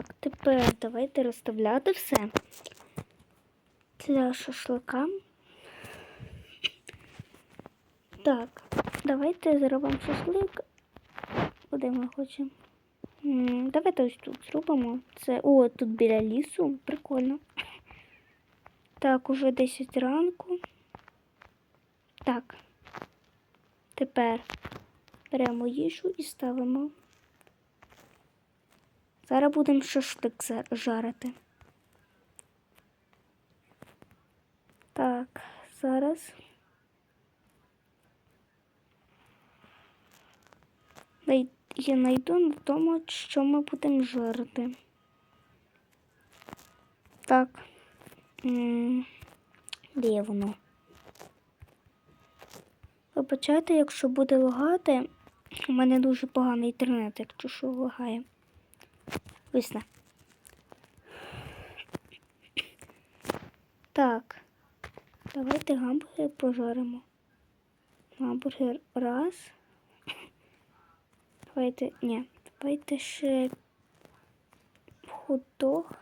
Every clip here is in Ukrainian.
Так, тепер давайте розставляти все для шашлика. Так, давайте зробимо шашлик. Куди ми хочемо? Давайте ось тут зробимо. Це. О, тут біля лісу. Прикольно. Так, уже 10 ранку. Так. Тепер беремо їжу і ставимо. Зараз будемо шашлик жарити. Так, зараз. Я знайду на тому, що ми будемо жарити. Так. Де воно? Вибачайте, якщо буде лагати, у мене дуже поганий інтернет, якщо що лагає. Висне. Так. Давайте гамбургер пожаримо. Гамбургер раз. Давайте. Ні, давайте ще худох.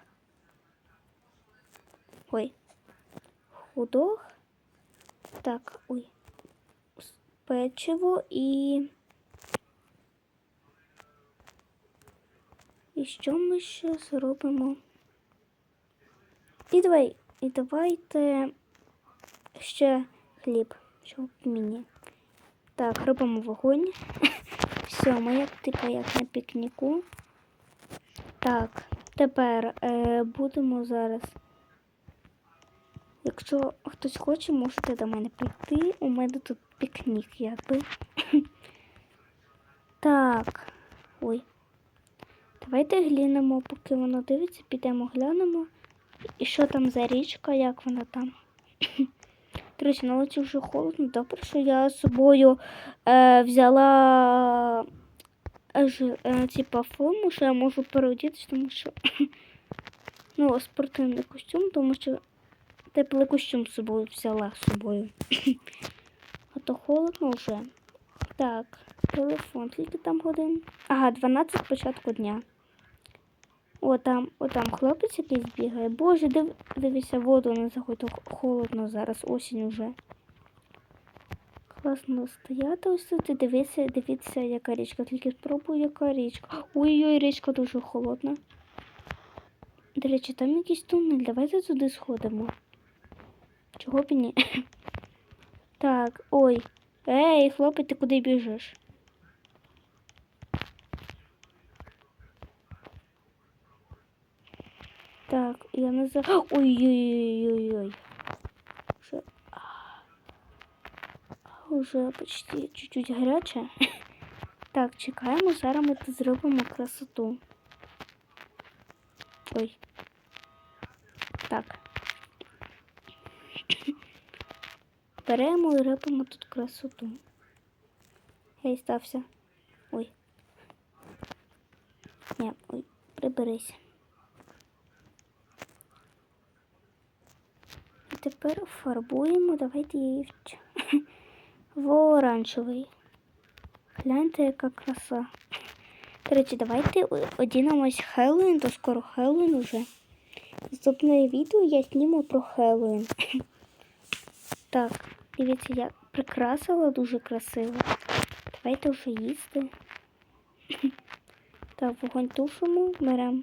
Ой. Худох. Так, ой. Печиво і. І що ми ще зробимо? І давай, і давайте ще хліб, щоб мені. Так, робимо вогонь. Все, ми як типу як на пікніку. Так, тепер е, будемо зараз. Якщо хтось хоче, можете до мене прийти. У мене тут пікнік, якби. Так. Ой. Давайте глянемо, поки воно дивиться, підемо глянемо. І що там за річка, як вона там. Друзі, на вулиці вже холодно. Добре, що я з собою е, взяла е, е, форму, що я можу переодітися, тому що ну, спортивний костюм, тому що теплий костюм з собою взяла з собою. А то холодно вже. Так, телефон, скільки там годин? Ага, 12 початку дня. О, там, о, там хлопець якийсь бігає. Боже, див, дивися, воду не заходить, холодно зараз, осінь уже. Класно стояти ось тут і дивіться, яка річка. Тільки спробуй, яка річка. Ой-ой, річка дуже холодна. До речі, там якийсь тунель. Давайте туди сходимо. Чого б ні? Так, ой. Ей, хлопець, ти куди біжиш? Так, я не за. Ой-ой-ой-ой-ой. Уже... Уже почти чуть-чуть гаряче. Так, чекаємо, зараз ми тут зробимо красоту. Ой. Так. Беремо і робимо тут красоту. Гей, стався. Ой. Ні, ой, приберись. Тепер фарбуємо, давайте її в, оранжевий. Гляньте, яка краса. Речі, давайте одінемось Хеллоуін, то скоро Хеллоуін уже. Наступне відео я зніму про Хеллоуін. Так, дивіться, я прикрасила дуже красиво. Давайте вже їсти. Так, вогонь тушимо, беремо.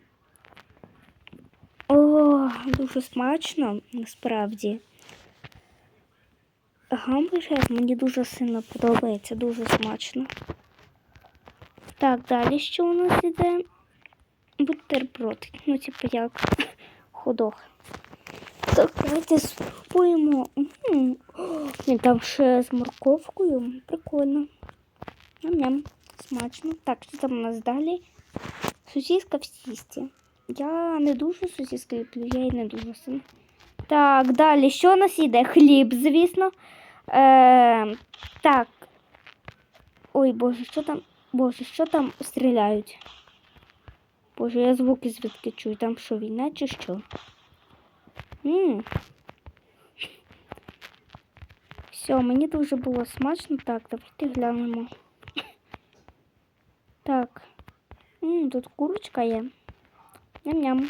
Дуже смачно, насправді. Гамбургер мені дуже сильно подобається, дуже смачно. Так, далі що у нас іде? Бутерброд. Ну, типу як ходох. Так, давайте спробуємо. Там ще з морковкою. Прикольно. Ням-ням. Смачно. Так, що там у нас далі? Сосиска в тісті. Я не дуже сосиски люблю, я і не дуже сильно. Так, далі. Що у нас іде? Хліб, звісно. Е, так. Ой, боже, що там? Боже, що там стріляють? Боже, я звуки звідки чую. Там що, війна чи що? М. Все, мені дуже було смачно. Так, давайте глянемо. Так. М, тут курочка є. Ням-ням.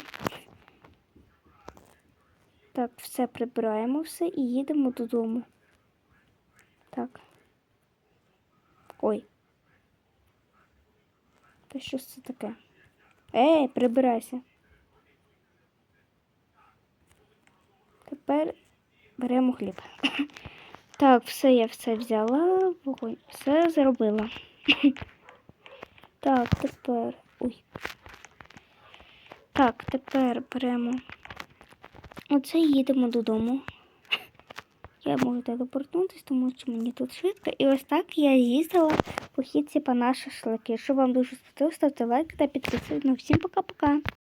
Так, все прибираємо все і їдемо додому. Так. Ой. Та що це таке? Ей, прибирайся. Тепер беремо хліб. Так, все, я все взяла, вогонь, все зробила. Так, тепер. Ой. Так, тепер беремо. Оце їдемо додому. Я можу телепортнутися, тому що мені тут швидко. І ось так я їздила по хідці по наші шашлики. Якщо вам дуже сподобалось, ставте лайк та підписуйтесь. Ну, всім пока-пока.